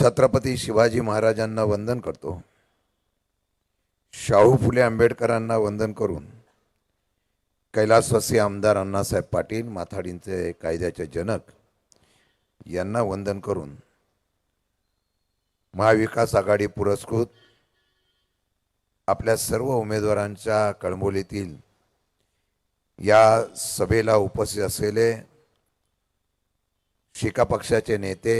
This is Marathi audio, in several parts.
छत्रपती शिवाजी महाराजांना वंदन करतो. शाहू फुले आंबेडकरांना वंदन करून कैलासवासी आमदार अण्णासाहेब पाटील माथाडींचे कायद्याचे जनक यांना वंदन करून महाविकास आघाडी पुरस्कृत आपल्या सर्व उमेदवारांच्या कळंबोलीतील या सभेला उपस्थित असलेले शिका पक्षाचे नेते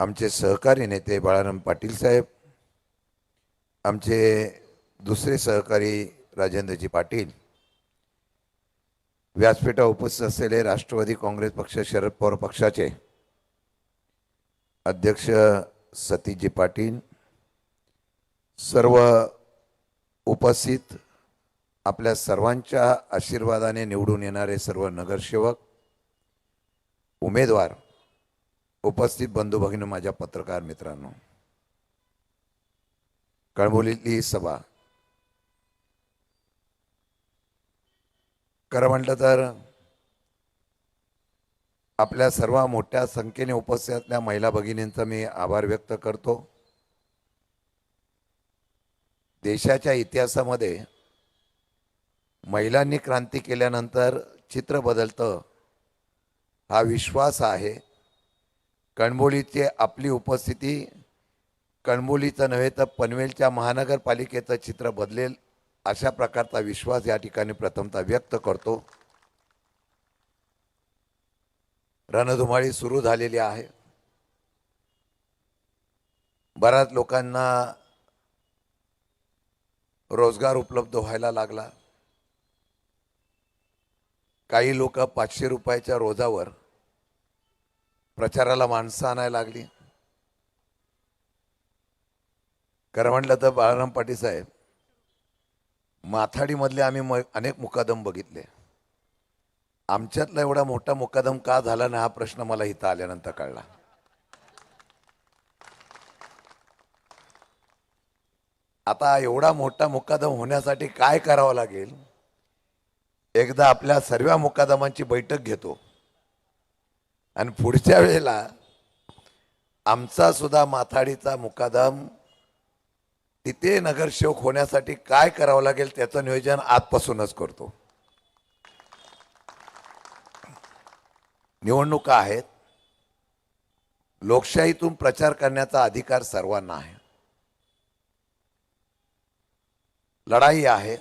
आमचे सहकारी नेते बाळाराम पाटील साहेब आमचे दुसरे सहकारी राजेंद्रजी पाटील व्यासपीठा उपस्थित असलेले राष्ट्रवादी काँग्रेस पक्ष शरद पवार पक्षाचे अध्यक्ष सतीशजी पाटील सर्व उपस्थित आपल्या सर्वांच्या आशीर्वादाने निवडून येणारे सर्व नगरसेवक उमेदवार उपस्थित बंधू भगिनी माझ्या पत्रकार मित्रांनो कळबोलीतली ही सभा. खरं म्हटलं तर आपल्या सर्व मोठ्या संख्येने उपस्थित असल्या महिला भगिनींचा मी आभार व्यक्त करतो. देशाच्या इतिहासामध्ये महिलांनी क्रांती केल्यानंतर चित्र बदलतं हा विश्वास आहे. कणबोलीची आपली उपस्थिती कणबोलीचं नव्हे तर पनवेलच्या महानगरपालिकेचं चित्र बदलेल अशा प्रकारचा विश्वास या ठिकाणी प्रथमतः व्यक्त करतो. रणधुमाळी सुरू झालेली आहे. बऱ्याच लोकांना रोजगार उपलब्ध व्हायला लागला. काही लोक पाचशे रुपयाच्या रोजावर प्रचाराला माणसं आणायला लागली. खरं म्हटलं तर बाळाराम पाटील साहेब माथाडीमधले आम्ही म अनेक मुकादम बघितले. आमच्यातला एवढा मोठा मुकादम का झाला ना हा प्रश्न मला इथं आल्यानंतर कळला. आता एवढा मोठा मुकादम होण्यासाठी काय करावं लागेल? एकदा आपल्या सर्व मुकादमांची बैठक घेतो. आणि पुढच्या वेळेला आमचा सुद्धा माथाडीचा मुकादम तिथे नगरसेवक होण्यासाठी काय करावं लागेल त्याचं नियोजन आजपासूनच करतो. निवडणुका आहेत. लोकशाहीतून प्रचार करण्याचा अधिकार सर्वांना आहे. लढाई आहे.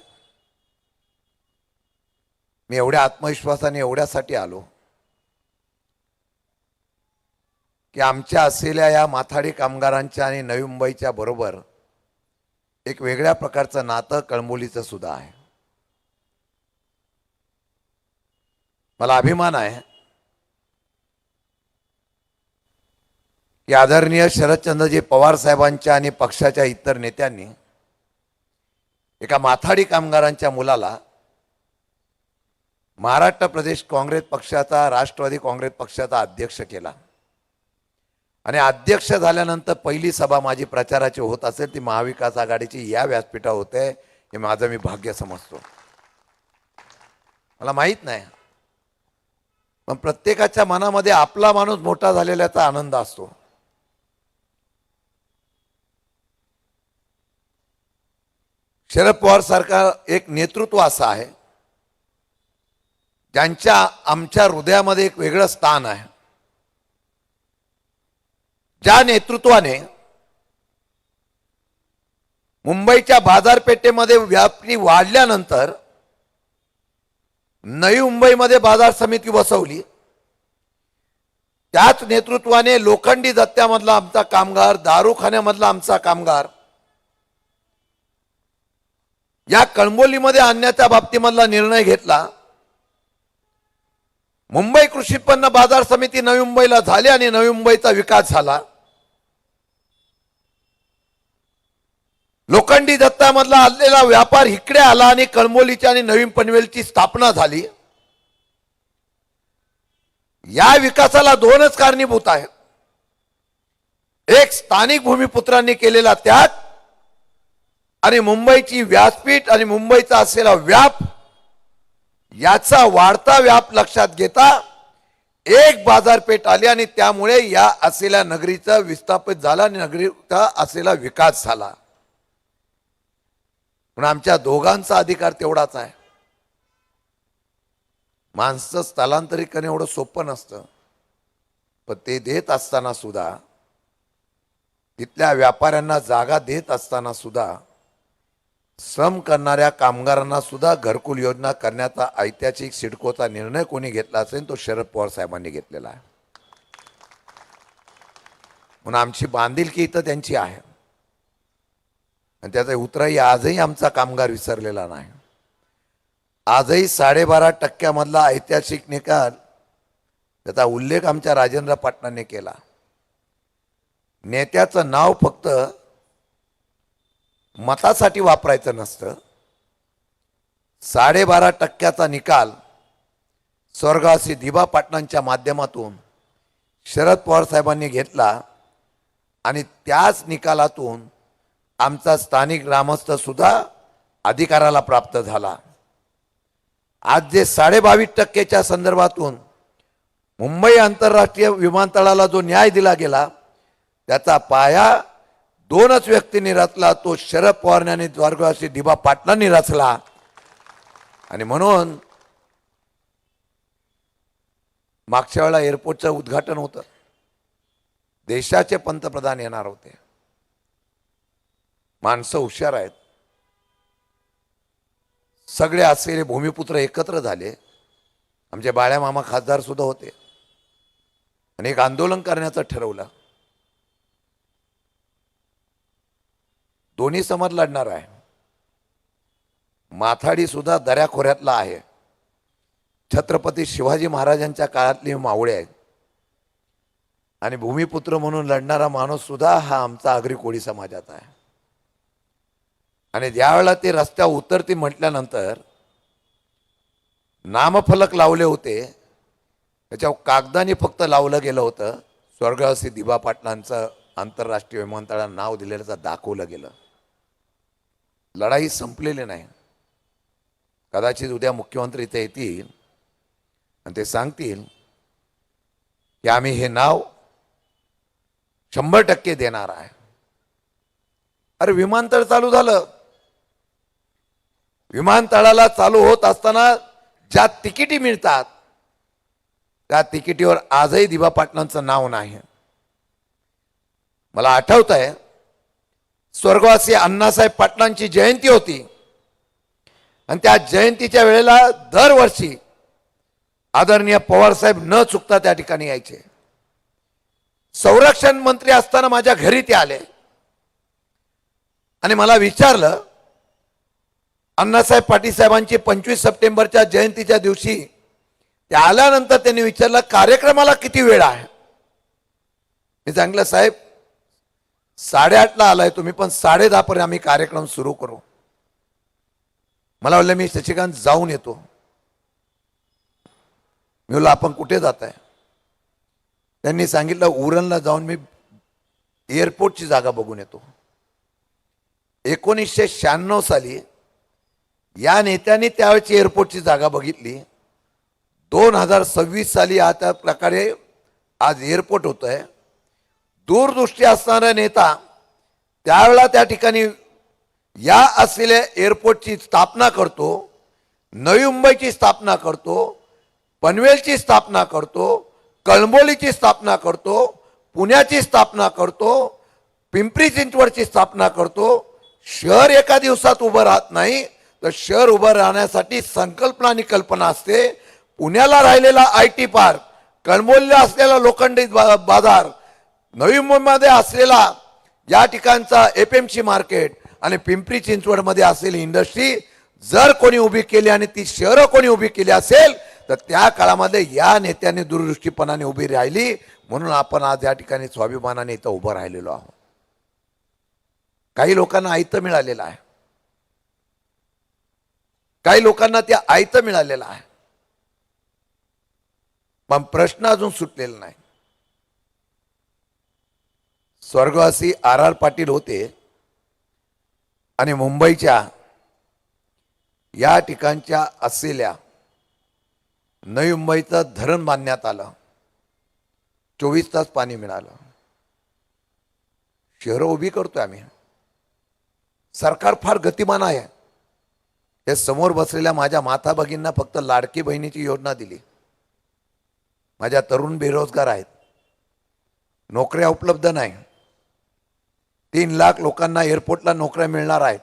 मी एवढ्या आत्मविश्वासाने एवढ्यासाठी आलो. की आमच्या असलेल्या या माथाडी कामगारांच्या आणि नवी मुंबईच्या बरोबर एक वेगळ्या प्रकारचं नातं कळंबोलीचं सुद्धा आहे. मला अभिमान आहे की आदरणीय शरदचंद्रजी पवार साहेबांच्या आणि पक्षाच्या इतर नेत्यांनी एका माथाडी कामगारांच्या मुलाला महाराष्ट्र प्रदेश काँग्रेस पक्षाचा राष्ट्रवादी काँग्रेस पक्षाचा अध्यक्ष केला. आणि अध्यक्ष झाल्यानंतर पहिली सभा माझी प्रचाराची होत असेल ती महाविकास आघाडीची या व्यासपीठा होते हे माझं मी भाग्य समजतो. मला माहीत नाही. पण प्रत्येकाच्या मनामध्ये आपला माणूस मोठा झालेल्याचा आनंद असतो. शरद पवार सारखा एक नेतृत्व असं आहे ज्यांच्या आमच्या हृदयामध्ये एक वेगळं स्थान आहे. ज्या नेतृत्वाने मुंबईच्या बाजारपेठेमध्ये व्यापारी वाढल्यानंतर नवी मुंबईमध्ये बाजार समिती बसवली त्याच नेतृत्वाने लोखंडी जत्त्यामधला आमचा कामगार दारूखान्यामधला आमचा कामगार या कणबोलीमध्ये आणण्याच्या बाबतीमधला निर्णय घेतला. मुंबई कृषी उत्पन्न बाजार समिती नवी मुंबईला झाली आणि नवी मुंबईचा विकास झाला. लोखंडी दत्तामधला आलेला व्यापार इकडे आला आणि कळमोलीची आणि नवीन पनवेलची स्थापना झाली. या विकासाला दोनच कारणीभूत आहेत. एक स्थानिक भूमिपुत्रांनी केलेला त्याग आणि मुंबईची व्यासपीठ आणि मुंबईचा असलेला व्याप. याचा वाढता व्याप लक्षात घेता एक बाजारपेठ आली आणि त्यामुळे या असलेल्या नगरीचा विस्थापित झाला आणि नगरीचा असलेला विकास झाला. पण आमच्या दोघांचा अधिकार तेवढाच आहे. माणसं स्थलांतरित करणे एवढं सोपं नसतं. पण ते देत असताना सुद्धा तिथल्या व्यापाऱ्यांना जागा देत असताना सुद्धा श्रम करणाऱ्या कामगारांना सुद्धा घरकुल योजना करण्याचा ऐतिहासिक सिडकोचा निर्णय कोणी घेतला असेल तो शरद पवार साहेबांनी घेतलेला आहे. म्हणून आमची बांधिलकी इथं त्यांची आहे. आणि त्याचा उतराई आजही आमचा कामगार विसरलेला नाही. आजही साडेबारा टक्क्यामधला ऐतिहासिक निकाल त्याचा उल्लेख आमच्या राजेंद्र पाटणाने केला. नेत्याचं नाव फक्त मतासाठी वापरायचं नसतं. साडेबारा टक्क्याचा निकाल स्वर्गासी दिबा पाटणांच्या माध्यमातून शरद पवार साहेबांनी घेतला आणि त्याच निकालातून आमचा स्थानिक ग्रामस्थ सुद्धा अधिकाराला प्राप्त झाला. आज जे साडेबावीस टक्केच्या संदर्भातून मुंबई आंतरराष्ट्रीय विमानतळाला जो न्याय दिला गेला त्याचा पाया दोनच व्यक्तींनी रचला तो शरद पवार आणि द्वारकाशी दिबा पाटलांनी रचला. आणि म्हणून मागच्या वेळा एअरपोर्टचं उद्घाटन होतं. देशाचे पंतप्रधान येणार होते. माणसं हुशार आहेत. सगळे असलेले भूमिपुत्र एकत्र झाले. आमचे बाळ्या मामा खासदार सुद्धा होते. आणि एक आंदोलन करण्याचं ठरवलं. दोन्ही समाज लढणार आहे. माथाडी सुद्धा दऱ्याखोऱ्यातला आहे. छत्रपती शिवाजी महाराजांच्या काळातली मावळे आहेत. आणि भूमिपुत्र म्हणून लढणारा माणूस सुद्धा हा आमचा आगरी कोळी समाजाचा आहे. आणि ज्यावेळेला ते रस्त्यावर उतरते म्हटल्यानंतर नामफलक लावले होते त्याच्यावर कागदाने फक्त लावलं गेलं होतं. स्वर्गवासी दिबा पाटलांचं आंतरराष्ट्रीय विमानतळाला नाव दिलेलं दाखवलं गेलं. लढाई संपलेली नाही. कदाचित उद्या मुख्यमंत्री इथे येतील आणि ते सांगतील की आम्ही हे नाव शंभर टक्के देणार आहे. अरे विमानतळ चालू झालं. विमानतळाला चालू होत असताना ज्या तिकिटी मिळतात त्या तिकिटीवर आजही दिबा पाटलांचं नाव नाही. मला आठवत आहे स्वर्गवासी अण्णासाहेब पाटलांची जयंती होती. आणि त्या जयंतीच्या वेळेला दरवर्षी आदरणीय पवारसाहेब न चुकता त्या ठिकाणी यायचे. संरक्षण मंत्री असताना माझ्या घरी ते आले. आणि मला विचारलं अण्णासाहेब पाटील साहेबांची पंचवीस सप्टेंबरच्या जयंतीच्या दिवशी ते आल्यानंतर त्यांनी विचारलं कार्यक्रमाला किती वेळ आहे? मी सांगलं साहेब साडेआठला आलाय तुम्ही पण साडे पर्यंत आम्ही कार्यक्रम सुरू करू. मला वाटलं मी शशिकांत जाऊन येतो. मी बोललो आपण कुठे जात आहे त्यांनी सांगितलं उरणला जाऊन मी एअरपोर्टची जागा बघून येतो. एकोणीसशे शहाण्णव साली या नेत्याने त्यावेळेची एअरपोर्टची जागा बघितली. दोन हजार सव्वीस साली आता प्रकारे आज एअरपोर्ट होतं आहे दूरदृष्टी असणारा नेता त्यावेळेला त्या ठिकाणी या असलेल्या एअरपोर्टची स्थापना करतो नवी मुंबईची स्थापना करतो पनवेलची स्थापना करतो कळंबोलीची स्थापना करतो पुण्याची स्थापना करतो पिंपरी चिंचवडची स्थापना करतो शहर एका दिवसात उभं राहत नाही तर शहर उभं राहण्यासाठी संकल्पना आणि कल्पना असते. पुण्याला राहिलेला आय टी पार्क कळंबोलीला असलेला लोखंडी बा- बाजार नवी मुंबईमध्ये असलेला या ठिकाणचा एफ एम सी मार्केट आणि पिंपरी चिंचवडमध्ये असलेली इंडस्ट्री जर कोणी उभी केली आणि ती शहरं कोणी उभी केली असेल तर त्या काळामध्ये या नेत्यांनी दूरदृष्टीपणाने उभी राहिली. म्हणून आपण आज या ठिकाणी स्वाभिमानाने इथं उभं राहिलेलो आहोत. काही लोकांना आयतं मिळालेलं आहे. काही लोकांना ते आयतं मिळालेलं आहे पण प्रश्न अजून सुटलेला नाही. स्वर्गवासी आर आर पाटील होते आणि मुंबईच्या या ठिकाणच्या असलेल्या नवी मुंबईचं धरण बांधण्यात आलं. चोवीस तास पाणी मिळालं. शहरं उभी करतोय आम्ही. सरकार फार गतिमान आहे. हे समोर बसलेल्या माझ्या माता भगिनींना फक्त लाडकी बहिणीची योजना दिली. माझ्या तरुण बेरोजगार आहेत. नोकऱ्या उपलब्ध नाही. तीन लाख लोकांना एअरपोर्टला नोकऱ्या मिळणार आहेत.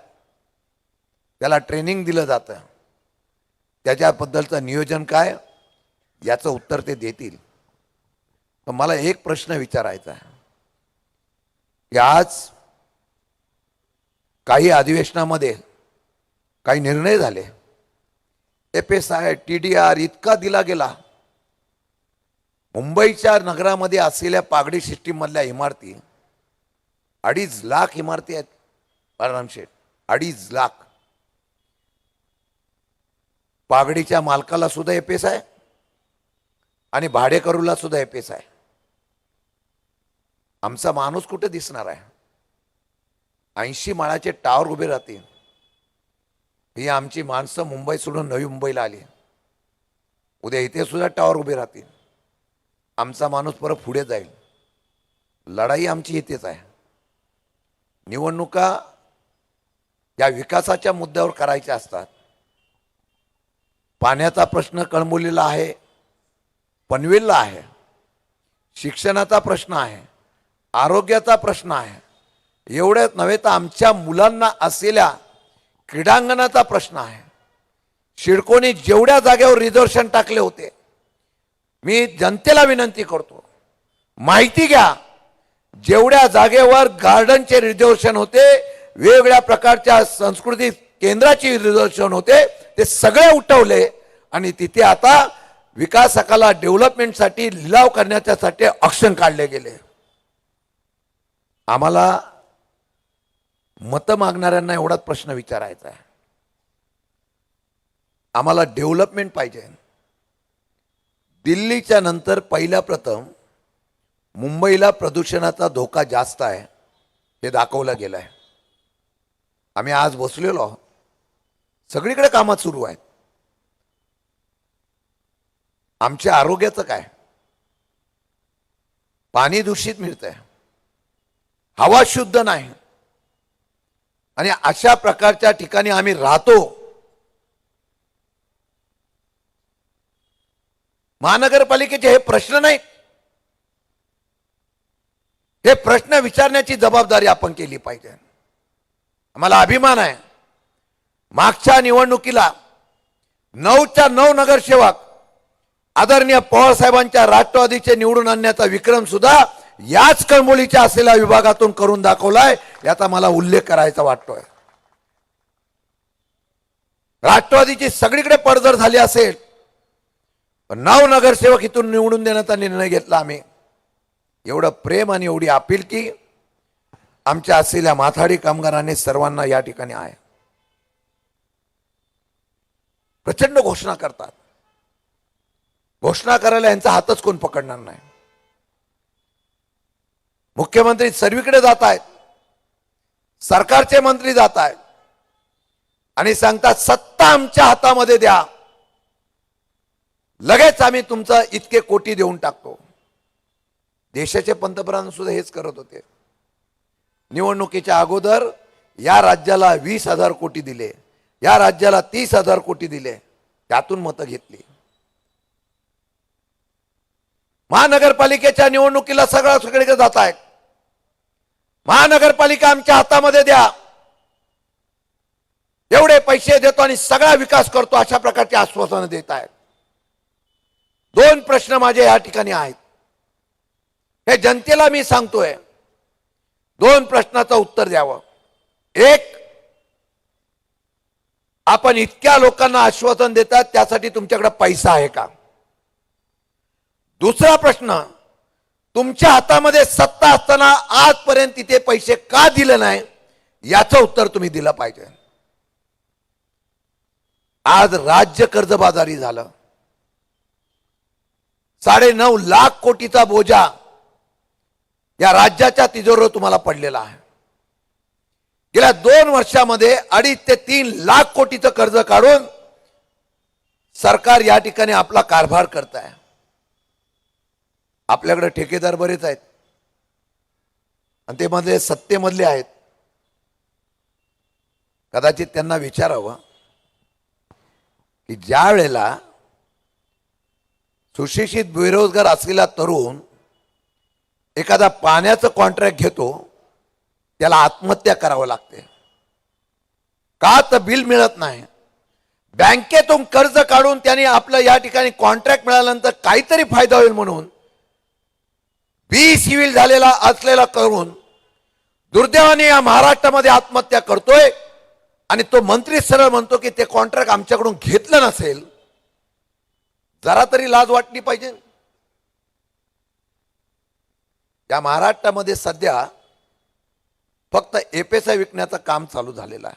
त्याला ट्रेनिंग दिलं जातं. त्याच्याबद्दलचं नियोजन काय? याचं उत्तर ते देतील. तर मला एक प्रश्न विचारायचा आहे. की आज काही अधिवेशनामध्ये काही निर्णय झाले. F S I T D R इतका दिला गेला. मुंबईच्या नगरामध्ये असलेल्या पागडी सिस्टीममधल्या इमारती अडीच लाख इमारती आहेत बाळराम शेठ. अडीच लाख. पागडीच्या मालकाला सुद्धा एफ एस आहे आणि भाडेकरूला सुद्धा एफ एस आहे आमचा माणूस कुठे दिसणार आहे? ऐंशी माळाचे टावर उभे राहतील. ही आमची माणसं मुंबई सोडून नवी मुंबईला आली उद्या इथे सुद्धा टावर उभे राहतील. आमचा माणूस परत पुढे जाईल. लढाई आमची इथेच आहे. निवडणुका या विकासाच्या मुद्द्यावर करायच्या असतात. पाण्याचा प्रश्न कळंबोलीला आहे पनवेलला आहे. शिक्षणाचा प्रश्न आहे आरोग्याचा प्रश्न आहे. एवढ्याच नव्हे तर आमच्या मुलांना असलेल्या क्रीडांगणाचा प्रश्न आहे. शिडकोनी जेवढ्या जागेवर रिझर्वेशन टाकले होते मी जनतेला विनंती करतो माहिती घ्या जेवढ्या जागेवर गार्डनचे रिझर्वेशन होते वेगवेगळ्या प्रकारच्या संस्कृती केंद्राची रिझर्वेशन होते ते सगळे उठवले आणि तिथे आता विकासकाला डेव्हलपमेंटसाठी लिलाव करण्याच्यासाठी ऑप्शन काढले गेले. आम्हाला मतं मागणाऱ्यांना एवढाच प्रश्न विचारायचा आहे. आम्हाला डेव्हलपमेंट पाहिजे. दिल्लीच्या नंतर पहिल्या प्रथम मुंबईला प्रदूषणाचा धोका जास्त आहे हे दाखवलं गेलं आहे आम्ही आज बसलेलो आहोत. सगळीकडे कामात सुरू आहेत. आमच्या आरोग्याचं काय? पाणी दूषित मिळतंय. हवा शुद्ध नाही. आणि अशा प्रकारच्या ठिकाणी आम्ही राहतो. महानगरपालिकेचे हे प्रश्न नाहीत हे प्रश्न विचारण्याची जबाबदारी आपण केली पाहिजे. आम्हाला अभिमान आहे. मागच्या निवडणुकीला नऊच्या नऊ नगरसेवक आदरणीय पवारसाहेबांच्या राष्ट्रवादीचे निवडून आणण्याचा विक्रम सुद्धा याच कळमोलीच्या असलेल्या विभागातून करून दाखवलाय याचा मला उल्लेख करायचा वाटतोय. राष्ट्रवादीची सगळीकडे पडझड झाली असेल पण नऊ नगरसेवक इथून निवडून देण्याचा निर्णय घेतला आम्ही. एवढं प्रेम आणि एवढी आपिलकी आमच्या असलेल्या माथाडी कामगारांनी सर्वांना या ठिकाणी आहे. प्रचंड घोषणा करतात. घोषणा करायला यांचा हातच कोण पकडणार नाही. मुख्यमंत्री सर्वीकडे जात आहेत. सरकारचे मंत्री जात आहेत. आणि सांगतात सत्ता आमच्या हातामध्ये द्या. लगेच आम्ही तुमचं इतके कोटी देऊन टाकतो. देशाचे पंतप्रधान सुद्धा हेच करत होते. निवडणुकीच्या अगोदर या राज्याला वीस हजार कोटी दिले. या राज्याला तीस हजार कोटी दिले. त्यातून मतं घेतली. महानगरपालिकेच्या निवडणुकीला सगळं सगळीकडे जात आहेत. महानगरपालिका आमच्या हातामध्ये द्या. एवढे पैसे देतो आणि सगळा विकास करतो अशा प्रकारचे आश्वासनं देत आहेत. दोन प्रश्न माझे या ठिकाणी आहेत. हे जनतेला मी सांगतोय. दोन प्रश्नाचं उत्तर द्यावं. एक आपण इतक्या लोकांना आश्वासन देतात त्यासाठी तुमच्याकडे पैसा आहे का? दुसरा प्रश्न तुमच्या हातामध्ये सत्ता असताना आजपर्यंत तिथे पैसे का दिले नाही? याचं उत्तर तुम्ही दिलं पाहिजे. आज राज्य कर्जबाजारी झालं. साडे नऊ लाख कोटीचा बोजा या राज्याच्या तिजोरीवर तुम्हाला पडलेला आहे. गेल्या दोन वर्षामध्ये अडीच ते तीन लाख कोटीचं कर्ज काढून सरकार या ठिकाणी आपला कारभार करत आहे. आपल्याकडे ठेकेदार बरेच आहेत. आणि ते मधले सत्तेमधले आहेत. कदाचित त्यांना विचारावं की ज्या वेळेला सुशिक्षित बेरोजगार असलेला तरुण एखादा पाण्याचं कॉन्ट्रॅक्ट घेतो त्याला आत्महत्या करावं लागते. का तर बिल मिळत नाही. बँकेतून कर्ज काढून त्यांनी आपलं या ठिकाणी कॉन्ट्रॅक्ट मिळाल्यानंतर काहीतरी फायदा होईल म्हणून. बी सिव्हिल झालेला असलेला करून दुर्दैवाने या महाराष्ट्रामध्ये आत्महत्या करतोय आणि तो मंत्री सरळ म्हणतो की ते कॉन्ट्रॅक्ट आमच्याकडून घेतलं नसेल जरा तरी लाज वाटली पाहिजे. या महाराष्ट्रामध्ये सध्या फक्त एपेसा विकण्याचं काम चालू झालेलं आहे.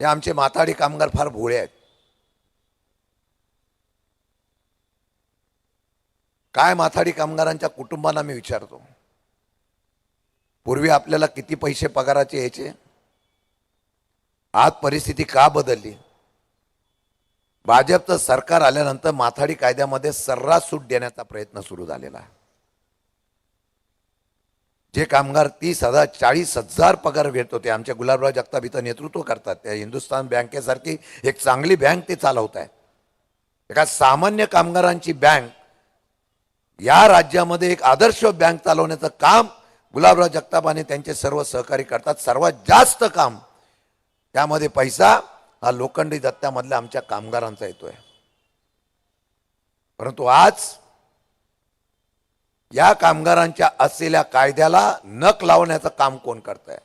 हे आमचे माथाडी कामगार फार भोळे आहेत. काय माथाडी कामगारांच्या कुटुंबांना मी विचारतो? पूर्वी आपल्याला किती पैसे पगाराचे यायचे? आज परिस्थिती का बदलली? भाजपचं सरकार आल्यानंतर माथाडी कायद्यामध्ये सर्रास सूट देण्याचा प्रयत्न सुरू झालेला आहे. जे कामगार तीस हजार चाळीस हजार पगार घेत होते आमच्या गुलाबराव जगताप इथं नेतृत्व करतात. त्या हिंदुस्थान बँकेसारखी एक चांगली बँक ते चालवत आहे एका सामान्य कामगारांची बँक या राज्यामध्ये एक आदर्श बँक चालवण्याचं काम गुलाबराव जगताप आणि त्यांचे सर्व सहकारी करतात. सर्वात जास्त काम त्यामध्ये पैसा हा लोखंडी दत्त्यामधल्या आमच्या कामगारांचा येतोय. परंतु आज या कामगारांच्या असलेल्या कायद्याला नक लावण्याचं काम कोण करत आहे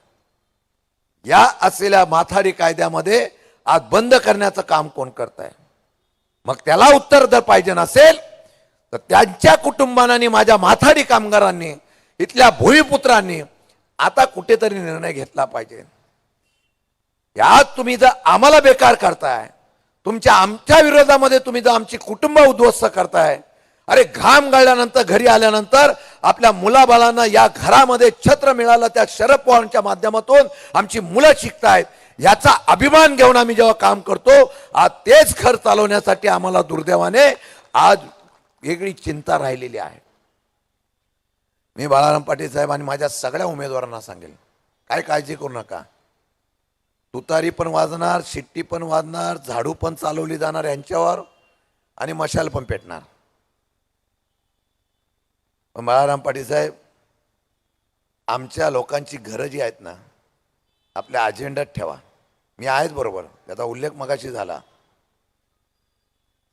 या असलेल्या माथाडी कायद्यामध्ये आज बंद करण्याचं काम कोण करत आहे मग त्याला उत्तर जर पाहिजे नसेल तर त्यांच्या कुटुंबांनी माझ्या माथाडी कामगारांनी इथल्या भूमिपुत्रांनी आता कुठेतरी निर्णय घेतला पाहिजे. यात तुम्ही जर आम्हाला बेकार करताय तुमच्या आमच्या विरोधामध्ये तुम्ही जर आमची कुटुंब उद्ध्वस्त करताय अरे घाम गाळल्यानंतर घरी आल्यानंतर आपल्या मुलाबाळांना या घरामध्ये छत्र मिळालं त्या शरद पवारांच्या माध्यमातून आमची मुलं शिकतायत याचा अभिमान घेऊन आम्ही जेव्हा काम करतो आज तेच घर चालवण्यासाठी आम्हाला दुर्दैवाने आज वेगळी चिंता राहिलेली आहे. मी बाळाराम पाटील साहेब आणि माझ्या सगळ्या उमेदवारांना सांगेल काय काळजी करू नका. तुतारी पण वाजणार शिट्टी पण वाजणार झाडू पण चालवली जाणार यांच्यावर आणि मशाल पण पेटणार. पण बाळाराम पाटील साहेब आमच्या लोकांची घरं जी आहेत ना आपल्या अजेंड्यात ठेवा. मी आहेच बरोबर त्याचा उल्लेख मगाशी झाला.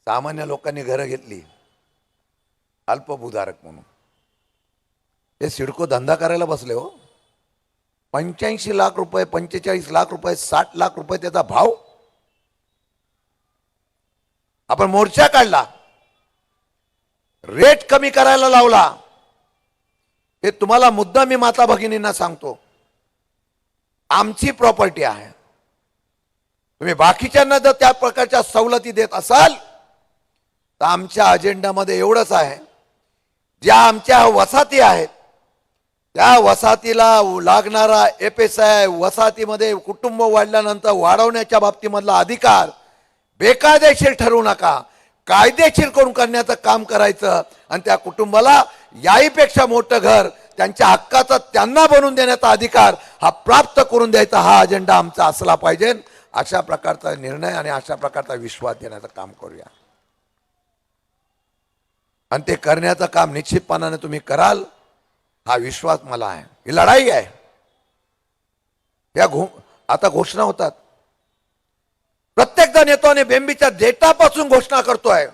सामान्य लोकांनी घरं घेतली. अल्पभूधारक म्हणून. हे सिडको धंदा करायला बसले हो. पंच्याऐंशी लाख रुपये पंचेचाळीस लाख रुपये साठ लाख रुपये त्याचा भाव. आपण मोर्चा काढला. रेट कमी करायला लावला. हे तुम्हाला मुद्दा मी माता भगिनींना सांगतो. आमची प्रॉपर्टी आहे. तुम्ही बाकीच्यांना जर त्या प्रकारच्या सवलती देत असाल तर आमच्या अजेंडामध्ये एवढंच आहे. ज्या आमच्या वसाहती आहेत त्या वसाहतीला लागणारा एफ एस आय वसाहतीमध्ये कुटुंब वाढल्यानंतर वाढवण्याच्या बाबतीमधला अधिकार बेकायदेशीर ठरवू नका. कायदेशीर करून करण्याचं काम करायचं आणि त्या कुटुंबाला याहीपेक्षा मोठं घर त्यांच्या हक्काचा त्यांना बनवून देण्याचा अधिकार हा प्राप्त करून द्यायचा हा अजेंडा आमचा असला पाहिजे. अशा प्रकारचा निर्णय आणि अशा प्रकारचा विश्वास देण्याचं काम करूया. आणि ते करण्याचं काम निश्चितपणाने तुम्ही कराल हा विश्वास मला आहे. ही लढाई आहे. या घो आता घोषणा होतात. प्रत्येकदा नेत्याने येतो आणि बेंबीच्या डेटापासून घोषणा करतोय.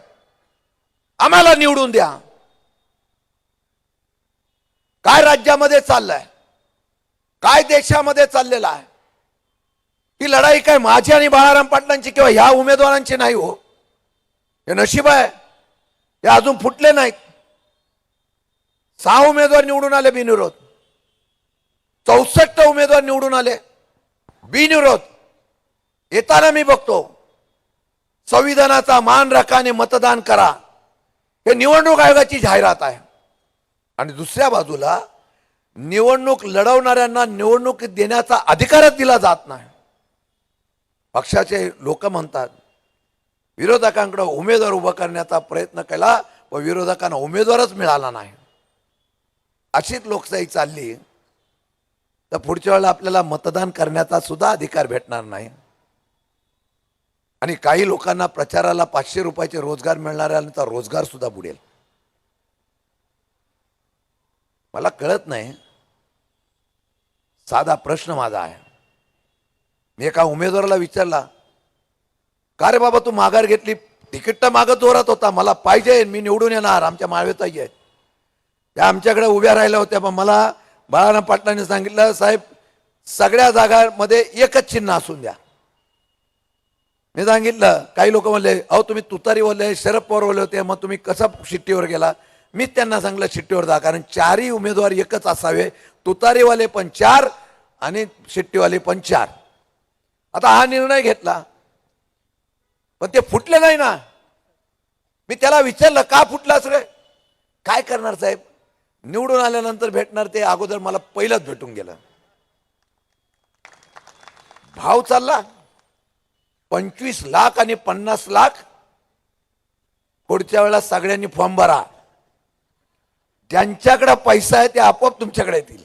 आम्हाला निवडून द्या. काय राज्यामध्ये चाललंय? काय देशामध्ये चाललेलं आहे? ही लढाई काय माझी आणि बाळाराम पाटलांची किंवा ह्या उमेदवारांची नाही हो. हे नशीब आहे. हे अजून फुटले नाहीत. सहा उमेदवार निवडून आले बिनविरोध. चौसष्ट उमेदवार निवडून आले बिनविरोध. येताना मी बघतो संविधानाचा मान राखाने मतदान करा. हे निवडणूक आयोगाची जाहिरात आहे. आणि दुसऱ्या बाजूला निवडणूक लढवणाऱ्यांना निवडणूक देण्याचा अधिकारच दिला जात नाही. पक्षाचे लोक म्हणतात विरोधकांकडे उमेदवार उभा करण्याचा प्रयत्न केला व विरोधकांना उमेदवारच मिळाला नाही. अशीच लोकशाही चालली. तर पुढच्या वेळेला आपल्याला मतदान करण्याचा सुद्धा अधिकार भेटणार नाही. आणि काही लोकांना प्रचाराला पाचशे रुपयाचे रोजगार मिळणाऱ्यांचा रोजगार सुद्धा बुडेल. मला कळत नाही. साधा प्रश्न माझा आहे. मी एका उमेदवाराला विचारला का रे बाबा तू माघार घेतली? तिकीट तर मागं जोरात होता. मला पाहिजे मी निवडून येणार आमच्या माळवेताई आहेत. त्या आमच्याकडे उभ्या राहिल्या होत्या पण मला बाळाराम पाटलांनी सांगितलं साहेब सगळ्या जागांमध्ये एकच चिन्ह असून द्या. मी सांगितलं काही लोक म्हणले अहो तुम्ही तुतारी बोलले शरद पवार बोलले होते मग तुम्ही कसा शिट्टीवर गेला? मीच त्यांना सांगलं शिट्टीवर जा कारण चारही उमेदवार एकच असावे. तुतारीवाले पण चार आणि शिट्टीवाले पण चार. आता हा निर्णय घेतला. पण ते फुटले नाही ना. मी त्याला विचारलं का फुटलास रे? काय करणार साहेब? निवडून आल्यानंतर भेटणार ते. अगोदर मला पहिलंच भेटून गेलं. भाव चालला. पंचवीस लाख आणि पन्नास लाख. पुढच्या वेळेला सगळ्यांनी फॉर्म भरा. ज्यांच्याकडे पैसा आहे ते आपोआप तुमच्याकडे येतील.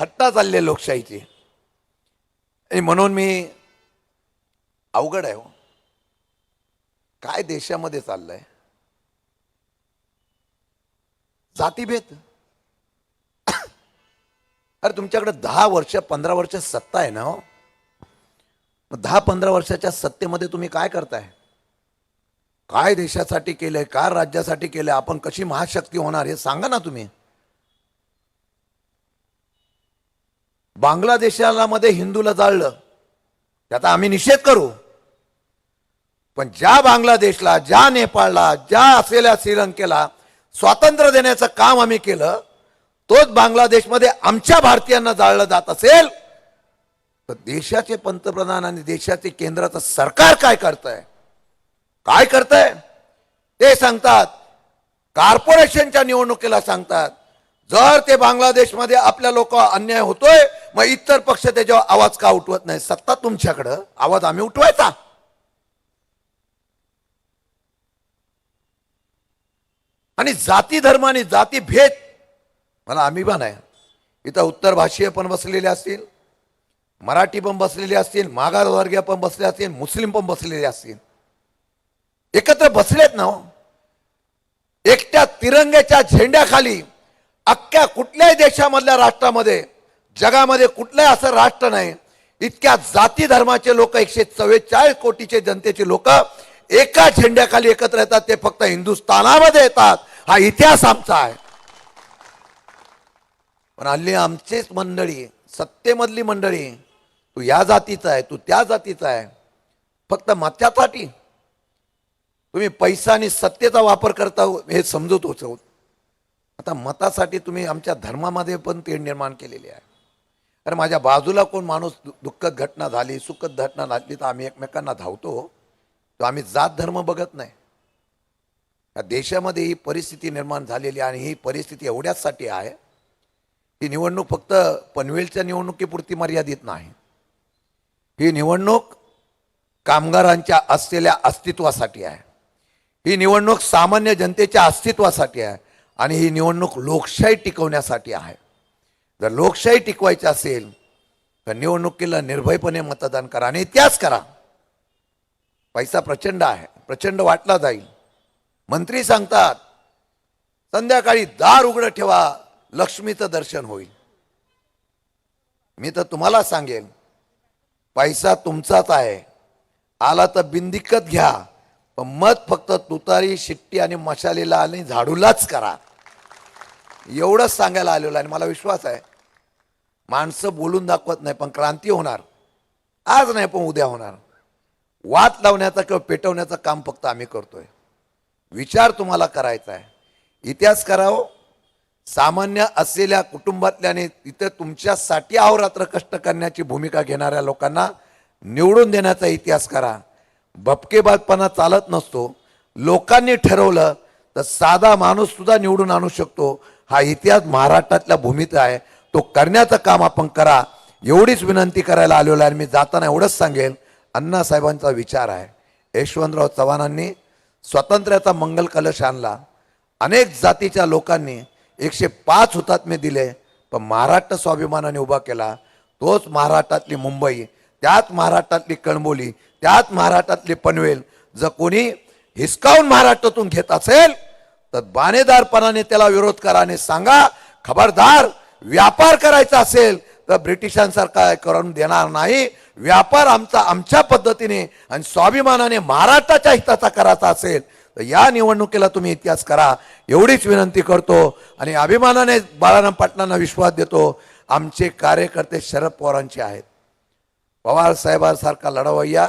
हट्टा चालले लोकशाहीची. आणि म्हणून मी अवघड आहे हो. काय देशामध्ये चाललंय? जातीभेद. अरे तुमच्याकडे दहा वर्ष पंधरा वर्ष सत्ता आहे ना हो? दहा पंधरा वर्षाच्या सत्तेमध्ये तुम्ही काय करताय? काय देशासाठी केलंय काय राज्यासाठी केलंय आपण कशी महाशक्ती होणार हे सांगा ना तुम्ही. बांगलादेशाला मध्ये हिंदूला जाळलं. त्याचा आम्ही निषेध करू. पण ज्या बांगलादेशला ज्या नेपाळला ज्या असलेल्या श्रीलंकेला स्वातंत्र्य देण्याचं काम आम्ही केलं तोच बांगलादेशमध्ये आमच्या भारतीयांना जाळलं जात असेल तर देशाचे पंतप्रधान आणि देशाचे केंद्राचं सरकार काय करतंय? काय करतंय? ते सांगतात. कॉर्पोरेशनच्या निवडणुकीला सांगतात. जर ते बांगलादेशमध्ये आपल्या लोक अन्याय होतोय मग इतर पक्ष त्याच्यावर आवाज का उठवत नाही सत्ता तुमच्याकडं. आवाज आम्ही उठवायचा. आणि जाती धर्म आणि जाती भेद. मला अभिमान आहे. इथं उत्तर भाषीय पण बसलेले असतील मराठी पण बसलेले असतील मागासवर्गीय पण बसले असतील मुस्लिम पण बसलेले असतील. एकत्र बसलेत ना हो. एकट्या तिरंग्याच्या झेंड्याखाली अख्ख्या कुठल्याही देशामधल्या राष्ट्रामध्ये जगामध्ये कुठलंही असं राष्ट्र नाही. इतक्या जाती धर्माचे लोक एकशे चव्वेचाळीस कोटीचे जनतेचे लोक एका झेंड्याखाली एकत्र येतात ते फक्त हिंदुस्थानामध्ये येतात. हा इतिहास आमचा आहे. पण हल्ली आमचीच मंडळी सत्तेमधली मंडळी तू या जातीचा आहे तू त्या जातीचा आहे फक्त मत्यासाठी. तुम्ही पैसा आणि सत्तेचा वापर करता हो, हे समजत होत. आता मतासाठी तुम्ही आमच्या धर्मामध्ये पण ते निर्माण केलेली आहे. कारण माझ्या बाजूला कोण माणूस दुःखद घटना झाली सुखद घटना झाली तर आम्ही एकमेकांना धावतो. तो आम्ही जात धर्म बघत नाही. या देशामध्ये ही परिस्थिती निर्माण झालेली आणि ही परिस्थिती एवढ्याचसाठी आहे ही निवडणूक फक्त पनवेलच्या निवडणुकीपुरती मर्यादित नाही. ही निवडणूक कामगारांच्या असलेल्या अस्तित्वासाठी आहे. ही निवडणूक सामान्य जनतेच्या अस्तित्वासाठी आहे आणि ही निवडणूक लोकशाही टिकवण्यासाठी आहे. जर लोकशाही टिकवायची असेल तर निवडणुकीला निर्भयपणे मतदान करा आणि इतिहास करा. पैसा प्रचंड आहे प्रचंड वाटला जाईल. मंत्री सांगतात संध्याकाळी दार उघडं ठेवा लक्ष्मीचं दर्शन होईल. मी तर तुम्हाला सांगेन पैसा तुमचाच आहे. आला तर बिंदिकत घ्या पण मत फक्त तुतारी शिट्टी आणि मशालीला आणि झाडूलाच करा. एवढंच सांगायला आलेलं आणि मला विश्वास आहे माणसं बोलून दाखवत नाही पण क्रांती होणार. आज नाही पण उद्या होणार. वाद लावण्याचा किंवा पेटवण्याचं काम फक्त आम्ही करतोय. विचार तुम्हाला करायचा आहे. इतिहास करावं. सामान्य असलेल्या कुटुंबातल्याने इथं तुमच्यासाठी अहोरात्र कष्ट करण्याची भूमिका घेणाऱ्या लोकांना निवडून देण्याचा इतिहास करा. भपकेबाजपणा चालत नसतो. लोकांनी ठरवलं तर साधा माणूससुद्धा निवडून आणू शकतो. हा इतिहास महाराष्ट्रातल्या भूमीत आहे. तो करण्याचं काम आपण करा. एवढीच विनंती करायला आलेलो आहे आणि मी जाताना एवढंच सांगेन अण्णासाहेबांचा विचार आहे. यशवंतराव चव्हाणांनी स्वातंत्र्याचा मंगल कलश आणला. अनेक जातीच्या लोकांनी एकशे पाच हुतात्मे दिले. पण महाराष्ट्र स्वाभिमानाने उभा केला. तोच महाराष्ट्रातली मुंबई त्याच महाराष्ट्रातली कणबोली त्याच महाराष्ट्रातली पनवेल. जर कोणी हिसकावून महाराष्ट्रातून घेत असेल तर बाणेदारपणाने त्याला विरोध करा आणि सांगा खबरदार व्यापार करायचा असेल तर ब्रिटिशांसारखा करून देणार नाही. व्यापार आमचा आमच्या पद्धतीने आणि स्वाभिमानाने महाराष्ट्राच्या हिताचा करायचा असेल तर या निवडणुकीला तुम्ही इतिहास करा. एवढीच विनंती करतो आणि अभिमानाने बाळाराम पाटलांना विश्वास देतो आमचे कार्यकर्ते शरद पवारांचे आहेत. पवार साहेबांसारखा लढवय्या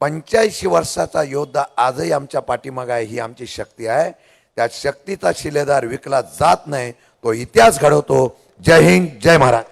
पंच्याऐंशी वर्षाचा योद्धा आजही आमच्या पाठीमाग आहे ही आमची शक्ती आहे. त्या शक्तीचा शिलेदार विकला जात नाही तो इतिहास घडवतो. जय हिंद जय महाराज